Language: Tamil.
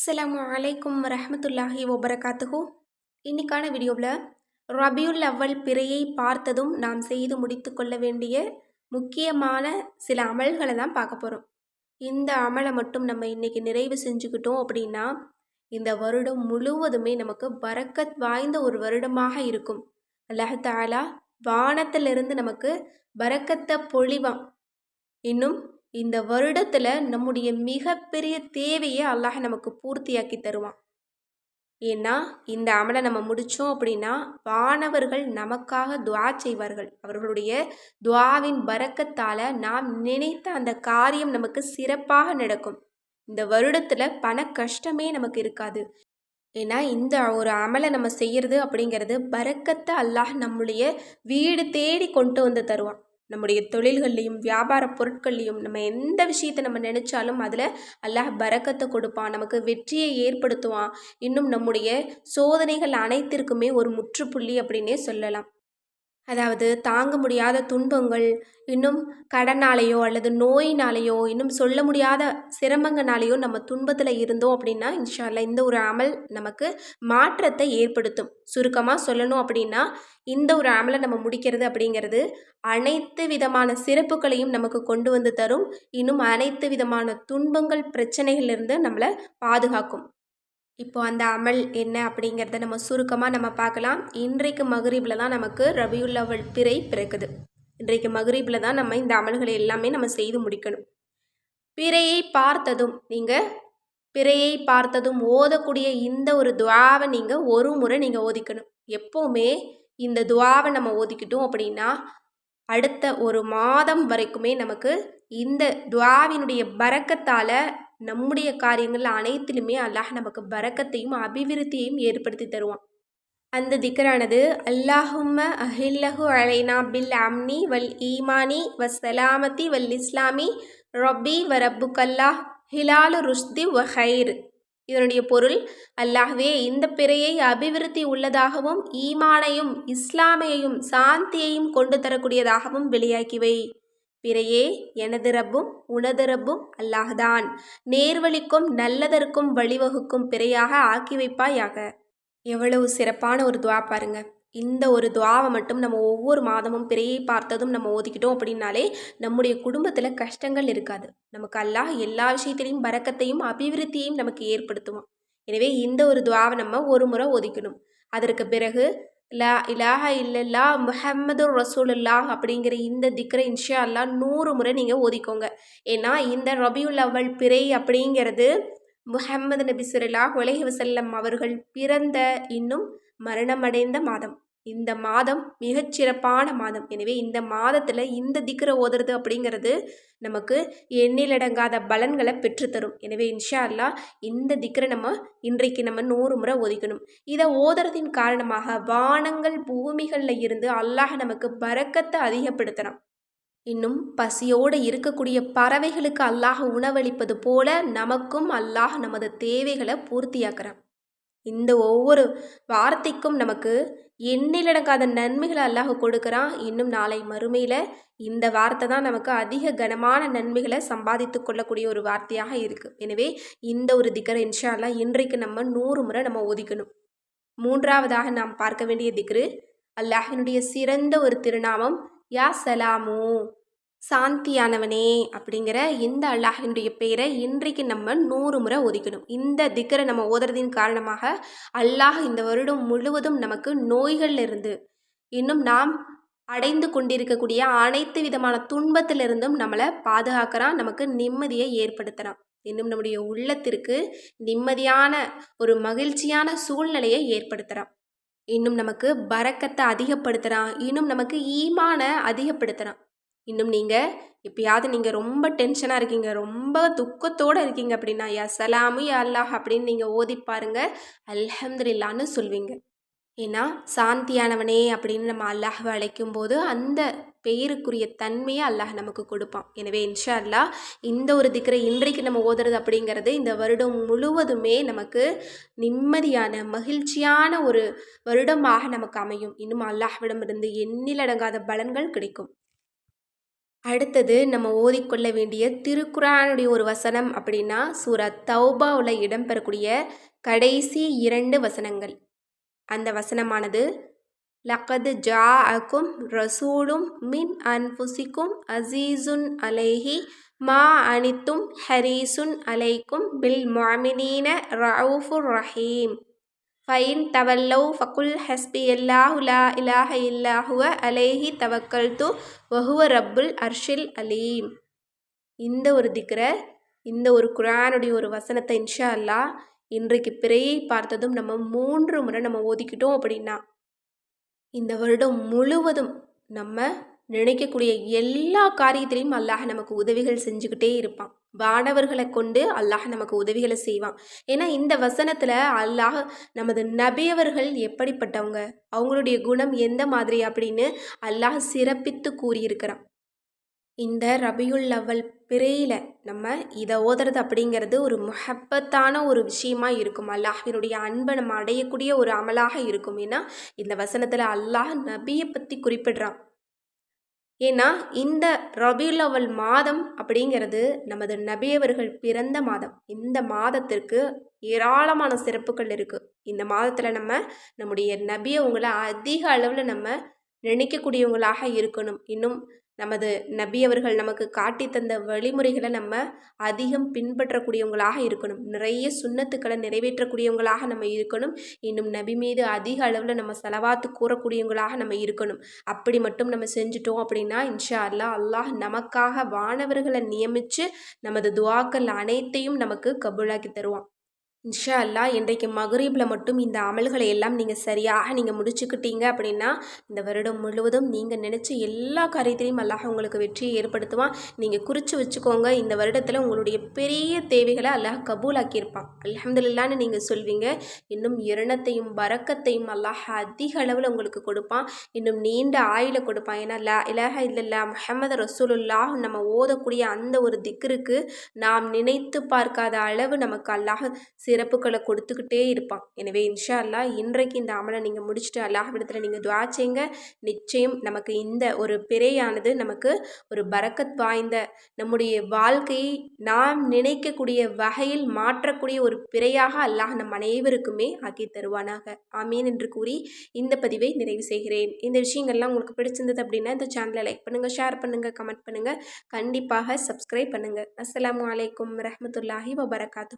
அஸ்லாம் அலைக்கும் ரஹமத்துல்லாஹி வபரகாத்துஹு. இன்னைக்கான வீடியோவில் ரபியுல் அவ்வல் பிறையை பார்த்ததும் நாம் செய்து முடித்து கொள்ள வேண்டிய முக்கியமான சில அமல்களை தான் பார்க்க போகிறோம். இந்த அமலை மட்டும் நம்ம இன்றைக்கி நிறைவு செஞ்சுக்கிட்டோம் அப்படின்னா இந்த வருடம் முழுவதுமே நமக்கு பறக்கத் வாய்ந்த ஒரு வருடமாக இருக்கும். அல்லாஹாலா வானத்திலிருந்து நமக்கு பறக்கத்தை பொழிவான். இன்னும் இந்த வருடத்தில் நம்முடைய மிகப்பெரிய தேவையை அல்லாஹ் நமக்கு பூர்த்தியாக்கி தருவான். ஏன்னா இந்த அமலை நம்ம முடித்தோம் அப்படின்னா வானவர்கள் நமக்காக துவா செய்வார்கள். அவர்களுடைய துவாவின் பறக்கத்தால் நாம் நினைத்த அந்த காரியம் நமக்கு சிறப்பாக நடக்கும். இந்த வருடத்தில் பண கஷ்டமே நமக்கு இருக்காது. ஏன்னா இந்த ஒரு அமலை நம்ம செய்கிறது அப்படிங்கிறது பறக்கத்தை அல்லாஹ் நம்முடைய வீடு தேடி கொண்டு வந்து தருவான். நம்முடைய தொழில்கள்லையும் வியாபார பொருட்கள்லையும் நம்ம எந்த விஷயத்தை நம்ம நினச்சாலும் அதில் அல்லாஹ் பறக்கத்தை கொடுப்பான் நமக்கு வெற்றியை ஏற்படுத்துவான். இன்னும் நம்முடைய சோதனைகள் அனைத்திற்குமே ஒரு முற்றுப்புள்ளி அப்படின்னே சொல்லலாம். அதாவது தாங்க முடியாத துன்பங்கள் இன்னும் கடனாலேயோ அல்லது நோயினாலேயோ இன்னும் சொல்ல முடியாத சிரமங்கனாலேயோ நம்ம துன்பத்தில் இருந்தோம் அப்படின்னா இன்ஷால்லா இந்த ஒரு அமல் நமக்கு மாற்றத்தை ஏற்படுத்தும். சுருக்கமாக சொல்லணும் அப்படின்னா இந்த ஒரு அமலை நம்ம முடிக்கிறது அப்படிங்கிறது அனைத்து விதமான சிறப்புகளையும் நமக்கு கொண்டு வந்து தரும். இன்னும் அனைத்து விதமான துன்பங்கள் பிரச்சனைகள்லேருந்து நம்மளை பாதுகாக்கும். இப்போ அந்த அமல் என்ன அப்படிங்கிறத நம்ம சுருக்கமாக நம்ம பார்க்கலாம். இன்றைக்கு மகரீபில் தான் நமக்கு ரபியுல்லவல் பிறை பிறக்குது. இன்றைக்கு மகரீபில் தான் நம்ம இந்த அமல்களை எல்லாமே நம்ம செய்து முடிக்கணும். பிறையை பார்த்ததும் நீங்கள் பிறையை பார்த்ததும் ஓதக்கூடிய இந்த ஒரு துவாவை நீங்கள் ஒரு முறை நீங்கள் ஓதிக்கணும். எப்போவுமே இந்த துவாவை நம்ம ஓதிக்கிட்டோம் அப்படின்னா அடுத்த ஒரு மாதம் வரைக்குமே நமக்கு இந்த துவாவினுடைய பறக்கத்தால் நம்முடைய காரியங்கள் அனைத்திலுமே அல்லாஹ் நமக்கு பறக்கத்தையும் அபிவிருத்தியையும் ஏற்படுத்தி தருவான். அந்த திக்கரானது அல்லாஹும்ம அஹில்லஹு அலைனா பில் அம்னி வல் ஈமானி வசலாமத்தி வல் இஸ்லாமி ரொபி வ ரப்புக்கல்லாஹ் ஹிலாலு ருஷ்தி வ ஹைர் இதனுடைய பொருள் அல்லாஹ்வே இந்த பிறையை அபிவிருத்தி உள்ளதாகவும் ஈமானையும் இஸ்லாமையையும் சாந்தியையும் கொண்டு தரக்கூடியதாகவும் வெளியாக்கிவை பிறையே எனது ரப்பும் உனது ரப்பும் அல்லாஹ்தான். நேர்வழிக்கும் நல்லதற்கும் வழிவகுக்கும் பிறையாக ஆக்கி வைப்பாயாக. எவ்வளவு சிறப்பான ஒரு துவா பாருங்க. இந்த ஒரு துவாவை மட்டும் நம்ம ஒவ்வொரு மாதமும் பிறையை பார்த்ததும் நம்ம ஓதிக்கிட்டோம் அப்படின்னாலே நம்முடைய குடும்பத்தில் கஷ்டங்கள் இருக்காது. நமக்கு அல்லாஹ் எல்லா விஷயத்திலையும் பறக்கத்தையும் அபிவிருத்தியையும் நமக்கு ஏற்படுத்துவோம் எனவே இந்த ஒரு துவாவை நம்ம ஒரு முறை ஒதுக்கணும் அதற்கு பிறகு லா இலாஹ இல்லல்லா முஹம்மது ரசூலுல்லா அப்படிங்கிற இந்த திக்ரை இன்ஷா அல்லா நூறு முறை நீங்கள் ஓதிக்கோங்க. ஏன்னா இந்த ரபியுல் அவல் பிறை அப்படிங்கிறது முஹம்மது நபி சுல்லாஹ் உலகி வசல்லம் அவர்கள் பிறந்த இன்னும் மரணமடைந்த மாதம். இந்த மாதம் மிகச்சிறப்பான மாதம். எனவே இந்த மாதத்தில் இந்த திக்கரை ஓதுறது அப்படிங்கிறது நமக்கு எண்ணிலடங்காத பலன்களை பெற்றுத்தரும். எனவே இன்ஷா அல்லா இந்த திக்கரை நம்ம இன்றைக்கு நம்ம நூறு முறை ஒதுக்கணும் இதை ஓதுறதின் காரணமாக வானங்கள் பூமிகளில் இருந்து அல்லாஹ் நமக்கு பறக்கத்தை அதிகப்படுத்தலாம் இன்னும் பசியோடு இருக்கக்கூடிய பறவைகளுக்கு அல்லாஹ் உணவளிப்பது போல நமக்கும் அல்லாஹ் நமது தேவைகளை பூர்த்தியாக்குறான். இந்த ஒவ்வொரு வார்த்தைக்கும் நமக்கு எண்ணிலடங்காத நன்மைகளை அல்லாஹ் கொடுக்குறான். இன்னும் நாளை மறுமையில் இந்த வார்த்தை தான் நமக்கு அதிக கனமான நன்மைகளை சம்பாதித்து கொள்ளக்கூடிய ஒரு வார்த்தையாக இருக்குது எனவே இந்த ஒரு திக்கரை இன்ஷால்லா இன்றைக்கு நம்ம நூறு முறை நம்ம ஒதுக்கணும். மூன்றாவதாக நாம் பார்க்க வேண்டிய திக்ரு அல்லாஹினுடைய சிறந்த ஒரு திருநாமம் யா சலாமு. சாந்தியானவனே அப்படிங்கிற இந்த அல்லாஹினுடைய பெயரை இன்றைக்கு நம்ம நூறு முறை ஒதுக்கணும். இந்த திக்கரை நம்ம ஓதுறதின் காரணமாக அல்லாஹ் இந்த வருடம் முழுவதும் நமக்கு நோய்களிலிருந்து இன்னும் நாம் அடைந்து கொண்டிருக்கக்கூடிய அனைத்து விதமான துன்பத்திலிருந்தும் நம்மளை பாதுகாக்கிறான் நமக்கு நிம்மதியை ஏற்படுத்துகிறான் இன்னும் நம்முடைய உள்ளத்திற்கு நிம்மதியான ஒரு மகிழ்ச்சியான சூழ்நிலையை ஏற்படுத்துகிறான் இன்னும் நமக்கு பறக்கத்தை அதிகப்படுத்துகிறான் இன்னும் நமக்கு ஈமான அதிகப்படுத்துகிறான் இன்னும் நீங்கள் எப்பயாவது நீங்கள் ரொம்ப டென்ஷனாக இருக்கீங்க ரொம்ப துக்கத்தோடு இருக்கீங்க அப்படின்னா யா சலாமு யா அல்லாஹ் அப்படின்னு நீங்கள் ஓதி பாருங்க. அல்ஹம்துல்லான்னு சொல்வீங்க. ஏன்னா சாந்தியானவனே அப்படின்னு நம்ம அல்லாஹ்வை அழைக்கும் போது அந்த பெயருக்குரிய தன்மையை அல்லாஹ் நமக்கு கொடுப்பான். எனவே இன்ஷா அல்லாஹ் இந்த ஒரு திக்கரை இன்றைக்கு நம்ம ஓதுறது அப்படிங்கிறது இந்த வருடம் முழுவதுமே நமக்கு நிம்மதியான மகிழ்ச்சியான ஒரு வருடமாக நமக்கு அமையும். இன்னும் அல்லாஹ்விடமிருந்து எண்ணிலடங்காத பலன்கள் கிடைக்கும். அடுத்தது நம்ம ஓதிக்கொள்ள வேண்டிய திருக்குறானுடைய ஒரு வசனம் அப்படின்னா சூரா தௌபாவில் இடம்பெறக்கூடிய கடைசி இரண்டு வசனங்கள். அந்த வசனமானது லக்கது ஜா அக்கும் ரசூலும் மின் அன்புசிக்கும் அசீசுன் அலைஹி மா அனித்தும் ஹரீசுன் அலைக்கும் பில் மாமினீன ரவுஃபுர் ரஹீம். ஃபைன் தவல்லவ் ஃபகுல் ஹஸ்பி அல்லாஹு லா இலாஹ இல்லாஹுவ தவக்கல் து வஹுவ ரப்புல் அர்ஷில் அலீம் இந்த ஒரு திக்ரை இந்த ஒரு குரானுடைய ஒரு வசனத்தை இன்ஷா அல்லா இன்றைக்கு பிறையை பார்த்ததும் நம்ம மூன்று முறை நம்ம ஒதுக்கிட்டோம் அப்படின்னா இந்த வருடம் முழுவதும் நம்ம நினைக்கக்கூடிய எல்லா காரியத்திலையும் அல்லாஹ் நமக்கு உதவிகள் செஞ்சுக்கிட்டே இருப்பான் வானவர்களை கொண்டு அல்லாஹ் நமக்கு உதவிகளை செய்வான். ஏன்னா இந்த வசனத்தில் அல்லாஹ் நமது நபியவர்கள் எப்படிப்பட்டவங்க? அவங்களுடைய குணம் எந்த மாதிரி அப்படின்னு அல்லாஹ் சிறப்பித்து கூறியிருக்கிறான். இந்த ரபியுல் லவல் பிறையில் நம்ம இதை ஓதுறது அப்படிங்கிறது ஒரு முஹப்பத்தான ஒரு விஷயமா இருக்கும். அல்லாஹினுடைய அன்பை நம்ம அடையக்கூடிய ஒரு அமலாக இருக்கும். ஏன்னா இந்த வசனத்தில் அல்லாஹ் நபியை பற்றி குறிப்பிடுறான். ஏன்னா இந்த ரபியுல் அவல் மாதம் அப்படிங்கிறது நமது நபியவர்கள் பிறந்த மாதம். இந்த மாதத்திற்கு ஏராளமான சிறப்புகள் இருக்குது இந்த மாதத்தில் நம்ம நம்முடைய நபியவங்களை அதிக அளவில் நம்ம நினைக்கக்கூடியவங்களாக இருக்கணும். இன்னும் நமது நபி அவர்கள் நமக்கு காட்டி தந்த வழிமுறைகளை நம்ம அதிகம் பின்பற்றக்கூடியவங்களாக இருக்கணும். நிறைய சுண்ணத்துக்களை நிறைவேற்றக்கூடியவங்களாக நம்ம இருக்கணும். இன்னும் நபி மீது அதிக அளவில் நம்ம செலவாத்து கூறக்கூடியவங்களாக நம்ம இருக்கணும். அப்படி மட்டும் நம்ம செஞ்சுட்டோம் அப்படின்னா இன்ஷா அல்லா அல்லாஹ் நமக்காக வானவர்களை நியமித்து நமது துவாக்கள் அனைத்தையும் நமக்கு கபூலாக்கி தருவான். இன்ஷா அல்லா இன்றைக்கு மகரீபில் மட்டும் இந்த அமல்களை எல்லாம் நீங்கள் சரியாக நீங்கள் முடிச்சுக்கிட்டீங்க அப்படின்னா இந்த வருடம் முழுவதும் நீங்கள் நினச்ச எல்லா காரியத்திலையும் அல்லாஹ் உங்களுக்கு வெற்றியை ஏற்படுத்துவான். நீங்கள் குறித்து வச்சுக்கோங்க இந்த வருடத்தில் உங்களுடைய பெரிய தேவைகளை அல்லாஹ் கபூலாக்கியிருப்பான். அலமதுல்லான்னு நீங்கள் சொல்வீங்க. இன்னும் இரணத்தையும் பறக்கத்தையும் அல்லாஹ் அதிக அளவில் உங்களுக்கு கொடுப்பான். இன்னும் நீண்ட ஆயில கொடுப்பான். ஏன்னா லா இலஹ இல்லல்லா முஹமது ரசூலுல்லாஹ் நம்ம ஓதக்கூடிய அந்த ஒரு திக்ருக்கு நாம் நினைத்து பார்க்காத அளவு நமக்கு அல்லாஹ் சிறப்புகளை கொடுத்துக்கிட்டே இருப்பான். எனவே இன்ஷா அல்லா இன்றைக்கு இந்த அமலை நீங்கள் முடிச்சுட்டு அல்லாஹ்விடத்தில் நீங்கள் துவா செய்யுங்க. நிச்சயம் நமக்கு இந்த ஒரு பிறையானது நமக்கு ஒரு பரக்கத் வாய்ந்த நம்முடைய வாழ்க்கையை நாம் நினைக்கக்கூடிய வகையில் மாற்றக்கூடிய ஒரு பிறையாக அல்லாஹ் நம் அனைவருக்குமே ஆக்கி தருவானாக. ஆமீன் என்று கூறி இந்த பதிவை நிறைவு செய்கிறேன். இந்த விஷயங்கள்லாம் உங்களுக்கு பிடிச்சிருந்தது அப்படின்னா இந்த சேனலை லைக் பண்ணுங்கள் ஷேர் பண்ணுங்கள் கமெண்ட் பண்ணுங்கள் கண்டிப்பாக சப்ஸ்கிரைப் பண்ணுங்கள் அஸ்லாம் வலைக்கம் ரஹமத்துல்லாஹி வபரகாத்து